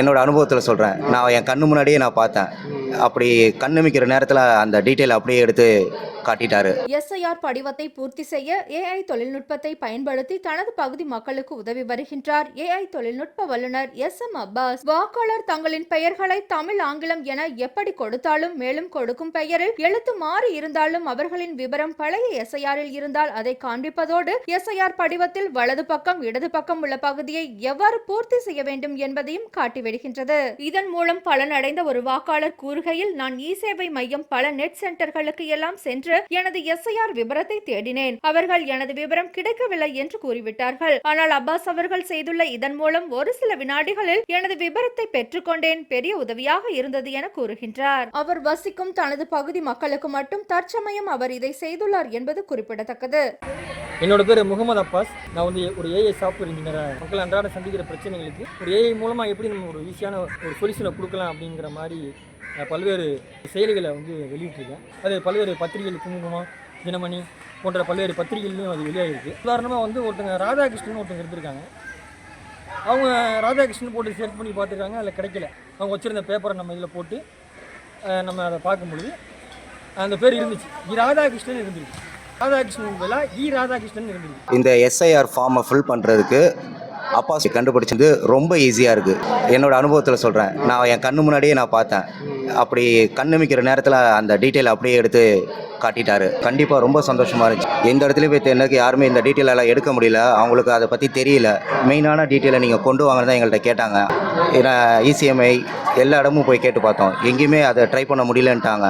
என்னோட அனுபவத்தில் சொல்கிறேன் நான் என் கண்ணு முன்னாடியே நான் பார்த்தேன். அப்படி கண்ணுமிக்கிற நேரத்தில் அந்த டீட்டெயில் அப்படியே எடுத்து காட்டிட்டாரு. எஸ்ஐஆர் படிவத்தை பூர்த்தி செய்ய ஏஐ தொழில்நுட்பத்தை பயன்படுத்தி தனது பகுதி மக்களுக்கு உதவி வருகின்றார். ஏஐ தொழில்நுட்ப வல்லுநர் எஸ் எம் அப்பாஸ். வாக்காளர் தங்களின் பெயர்களை தமிழ் ஆங்கிலம் என எப்படி கொடுத்தாலும் மேலும் கொடுக்கும் பெயரில் எழுத்து மாறி இருந்தாலும் அவர்களின் விவரம் பழைய எஸ்ஐஆரில் இருந்தால் அதை காண்பிப்பதோடு எஸ்ஐஆர் படிவத்தில் வலது பக்கம் இடது பக்கம் உள்ள பகுதியை எவ்வாறு பூர்த்தி செய்ய வேண்டும் என்பதையும் காட்டி வருகின்றது இதன் மூலம் பலனடைந்த ஒரு வாக்காளர் கூறுகையில் நான் இ சேவை மையம் பல நெட் சென்டர்களுக்கு எல்லாம் சென்று எனது எஸ்ஐஆர் விவரத்தை தேடினேன். அவர்கள் எனது விவரம் கிடைக்கவில்லை என்று கூறிவிட்டார்கள். ஆனால் அப்பாஸ் அவர்கள் செய்துள்ள இதன் மூலம் ஒரு சில வினாடிகளில் எனது விபரத்தை பெற்றுக்கொண்டேன் பெரிய உதவியாக இருந்தது என கூறுகின்றார். அவர் வசிக்கும் தனது பகுதி மக்களுக்கு மட்டும் தற்சமயம் அவர் இதை செய்துள்ளார் என்பது குறிப்பிடத்தக்கது. என்னோட பேர் முகமது அப்பாஸ். நான் வந்து ஒரு ஏஐ சாஃப்ட்வேர் இன்ஜினியராக மக்கள் அன்றாட சந்திக்கிற பிரச்சனைகளுக்கு ஒரு ஏஐ மூலமாக எப்படி நம்ம ஒரு ஈஸியான ஒரு சொல்யூஷனை கொடுக்கலாம் அப்படிங்கிற மாதிரி நான் பல்வேறு செயலிகளை வந்து வெளியிட்டிருக்கேன். அது பல்வேறு பத்திரிகைகள் குங்குமம் தினமணி போன்ற பல்வேறு பத்திரிகைகளையும் அது வெளியாகிருக்கு உதாரணமாக வந்து ஒருத்தங்க ராதாகிருஷ்ணன் ஒருத்தங்க இருந்திருக்காங்க அவங்க ராதாகிருஷ்ணன் போட்டு சர்ச் பண்ணி பார்த்துருக்காங்க அதில் கிடைக்கல. அவங்க வச்சுருந்த பேப்பரை நம்ம இதில் போட்டு நம்ம அதை பார்க்கும்பொழுது அந்த பேர் இருந்துச்சு. ராதாகிருஷ்ணன் இருந்துச்சு ராதாகிருஷ்ணன் பதிலாக இ ராதாகிருஷ்ணன் இந்த எஸ்ஐஆர் ஃபார்மை ஃபில் பண்ணுறதுக்கு அப்பாசி கண்டுபிடிச்சது ரொம்ப ஈஸியாக இருக்குது என்னோட அனுபவத்தில் சொல்கிறேன் நான் என் கண்ணு முன்னாடியே நான் பார்த்தேன். அப்படி கண்ணுமிக்கிற நேரத்தில் அந்த டீட்டெயில் அப்படியே எடுத்து காட்டிட்டாரு. கண்டிப்பாக ரொம்ப சந்தோஷமாக இருந்துச்சு. எந்த இடத்துலையும் போய் எனக்கு யாருமே இந்த டீட்டெயிலெல்லாம் எடுக்க முடியல. அவங்களுக்கு அதை பற்றி தெரியல. மெயினான டீட்டெயிலை நீங்கள் கொண்டு வாங்கன்னு தான் எங்கள்கிட்ட கேட்டாங்க. ஏன்னா இசிஎம்ஐ எல்லா இடமும் போய் கேட்டு பார்த்தோம். எங்கேயுமே அதை ட்ரை பண்ண முடியலன்ட்டாங்க.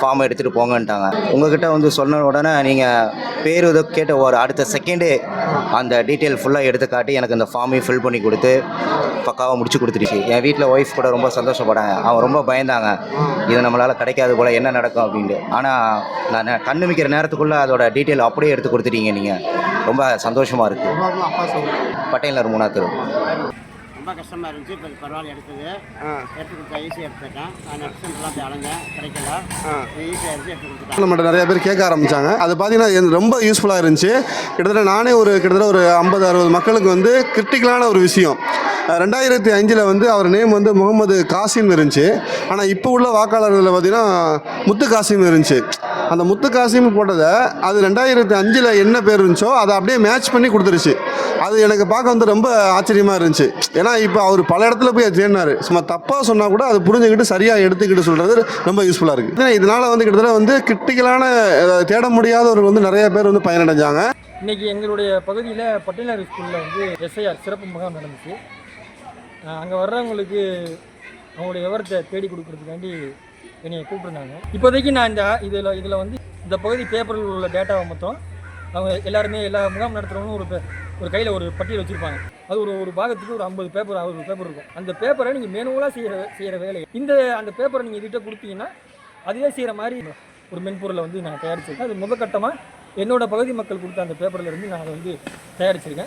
ஃபார்மை எடுத்துகிட்டு போங்கன்ட்டாங்க. உங்ககிட்ட வந்து சொன்ன உடனே நீங்கள் பேர் இதை கேட்ட ஒரு அடுத்த செகண்டே அந்த டீட்டெயில் ஃபுல்லாக எடுத்து காட்டி எனக்கு அந்த ஃபார்மையும் ஃபில் பண்ணி கொடுத்து பக்காவாக முடிச்சு கொடுத்துருச்சு என் வீட்டில் ஒய்ஃப் கூட ரொம்ப சந்தோஷப்பட்டாங்க அவன் ரொம்ப பயந்தாங்க. இது நம்மளால் கிடைக்காது போல் என்ன நடக்கும் அப்படின்ட்டு. ஆனால் நான் கண்ணு மிக்கிற நேரத்துக்குள்ளே அதோட டீட்டெயில் அப்படியே எடுத்து கொடுத்துட்டீங்க நீங்கள் ரொம்ப சந்தோஷமாக இருக்குது பட்டேலர் மூணா தெரு ரொம்ப கஷ்டமாக இருந்துச்சு. இப்போ பரவாயில்ல எடுத்தது. எடுத்து கொடுத்தா ஈஸியாக எடுத்துட்டேன் நான் நெட் சென்டர்லாம் போய் அலைஞ்சேன். கிடைக்கல. ஈஸியாக இருந்துச்சு எடுத்து கொடுத்துட்டேன். நம்மகிட்ட நிறைய பேர் கேட்க ஆரம்பிச்சாங்க. அது பார்த்தீங்கன்னா ரொம்ப யூஸ்ஃபுல்லாக இருந்துச்சு. கிட்டத்தட்ட நானே ஒரு கிட்டத்தட்ட ஒரு ஐம்பது அறுபது மக்களுக்கு வந்து கிரிட்டிக்கலான ஒரு விஷயம். ரெண்டாயிரத்தி அஞ்சில் வந்து அவர் நேம் வந்து முகமது காசிம் இருந்துச்சு. ஆனால் இப்போ உள்ள வாக்காளர்களில் பார்த்தீங்கன்னா முத்து காசிம் இருந்துச்சு. அந்த முத்து காசிம் போட்டதை அது ரெண்டாயிரத்தி அஞ்சில் என்ன பேர் இருந்துச்சோ அதை அப்படியே மேட்ச் பண்ணி கொடுத்துருச்சு. அது எனக்கு பார்க்க வந்து ரொம்ப ஆச்சரியமாக இருந்துச்சு. ஏன்னா இப்போ அவர் பல இடத்துல போய் தேடினார். சும்மா தப்பாக சொன்னால் கூட அது புரிஞ்சுக்கிட்டு சரியாக எடுத்துக்கிட்டு சொல்கிறது ரொம்ப யூஸ்ஃபுல்லாக இருக்குது இதனால் வந்து கிட்டத்தட்ட வந்து கிரிட்டிக்கலான தேட முடியாதவர்கள் வந்து நிறைய பேர் வந்து பயனடைஞ்சாங்க. இன்றைக்கி எங்களுடைய பகுதியில் பட்டியலர் ஸ்கூலில் வந்து எஸ்ஐஆர் சிறப்பு முகாம் நடந்துச்சு. அங்கே வர்றவங்களுக்கு அவங்களுடைய விவரத்தை தேடி கொடுக்குறதுக்காண்டி என்னை கூப்பிட்டுருந்தாங்க. இப்போதைக்கு நான் இந்த இதில் இதில் வந்து இந்த பகுதி பேப்பரில் உள்ள டேட்டாவை மொத்தம் அவங்க எல்லாருமே எல்லா முகாம் நடத்துகிறவங்களும் ஒரு ஒரு கையில் ஒரு பட்டியல் வச்சுருப்பாங்க. அது ஒரு ஒரு பாகத்துக்கு ஒரு ஐம்பது பேப்பர் அறுபது பேப்பர் இருக்கும். அந்த பேப்பரை நீங்கள் மேனுவலாக செய்கிற செய்கிற வேலை. இந்த அந்த பேப்பரை நீங்கள் இதுகிட்ட கொடுத்தீங்கன்னா அதுவே செய்கிற மாதிரி ஒரு மென்பொருளை வந்து நான் தயாரிச்சிருக்கேன். அது முதற்கட்டமாக என்னோடய பகுதி மக்கள் கொடுத்த அந்த பேப்பரில் இருந்து நான் அதை வந்து தயாரிச்சிருக்கேன்.